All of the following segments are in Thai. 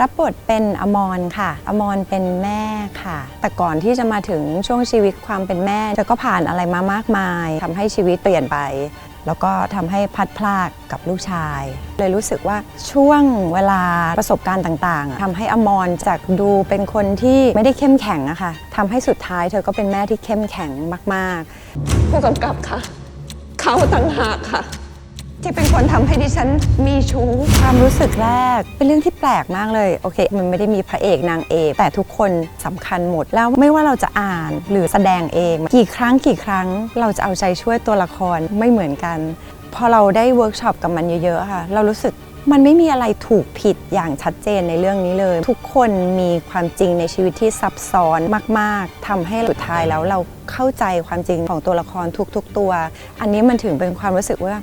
รับบทเป็นอมรค่ะ อมรเป็นแม่ค่ะ แต่ก่อนที่จะมาถึงช่วงชีวิตความเป็นแม่เธอก็ผ่านอะไรมามากมายทำให้ชีวิตเปลี่ยนไป แล้วก็ทำให้พัดพรากกับลูกชาย เลยรู้สึกว่าช่วงเวลาประสบการณ์ต่างๆทำให้อมรจากดูเป็นคนที่ไม่ได้เข้มแข็งอะค่ะทำให้สุดท้ายเธอก็เป็นแม่ที่เข้มแข็งมาก ๆ ผู้กำกับค่ะ เขาต่างหากค่ะ ที่เป็นคนทำให้ดิฉันมีชู้ ความรู้สึกแรกเป็นเรื่องที่แปลกมากเลยโอเค มันไม่ได้มีพระเอกนางเอก แต่ทุกคนสำคัญหมด แล้วไม่ว่าเราจะอ่านหรือแสดงเอง กี่ครั้งกี่ครั้งเราจะเอาใจช่วยตัวละครไม่เหมือนกัน พอเราได้เวิร์กช็อปกับมันเยอะๆค่ะ เรารู้สึกมันไม่มีอะไรถูกผิดอย่างชัดเจนในเรื่องนี้เลย ทุกคนมีความจริงในชีวิตที่ซับซ้อนมากๆทำให้สุดท้ายแล้วเราเข้าใจความจริงของตัวละครทุก ๆ ตัว อันนี้มันถึงเป็นความรู้สึกว่า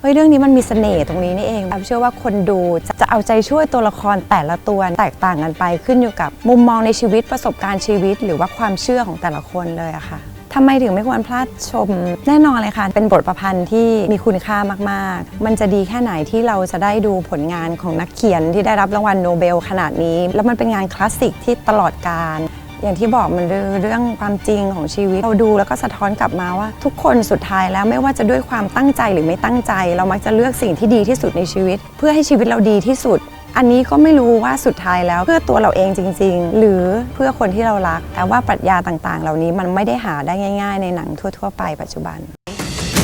เฮ้ยเรื่องนี้มันมีเสน่ห์ตรงนี้นี่เองแอมเชื่อว่าคนดูจะจะเอาใจช่วยตัวละครแต่ละตัวแตกต่างกันไปขึ้นอยู่กับ มุมมองในชีวิตประสบการณ์ชีวิต หรือว่าความเชื่อของแต่ละคนเลยอะค่ะทำไมถึงไม่ควรพลาดชมแน่นอนเลยค่ะ เป็นบทประพันธ์ที่มีคุณค่ามากๆ มันจะดีแค่ไหนที่เราจะได้ดูผลงานของนักเขียนที่ได้รับรางวัลโนเบลขนาดนี้ แล้วมันเป็นงานคลาสสิกที่ตลอดกาล อย่างที่บอกมันคือเรื่องความจริงของชีวิตเราดูแล้วก็สะท้อนกลับมาว่า ทุกคนสุดท้ายแล้วไม่ว่าจะด้วยความตั้งใจหรือไม่ตั้งใจ เรามักจะเลือกสิ่งที่ดีที่สุดในชีวิต เพื่อให้ชีวิตเราดีที่สุด อันนี้ก็ไม่รู้ว่าสุดท้ายแล้วเพื่อตัวเราเองจริง ๆ หรือเพื่อคนที่เรารักแต่ว่าปรัชญาต่างๆ เหล่านี้มันไม่ได้หาได้ง่าย ๆ ในหนังทั่ว ๆ ไปปัจจุบัน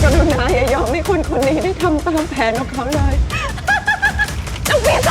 กรุณาอย่ายอมให้คนคนนี้ได้ทำตามแผนของเขาเลย ต้องเปลี่ยนใจ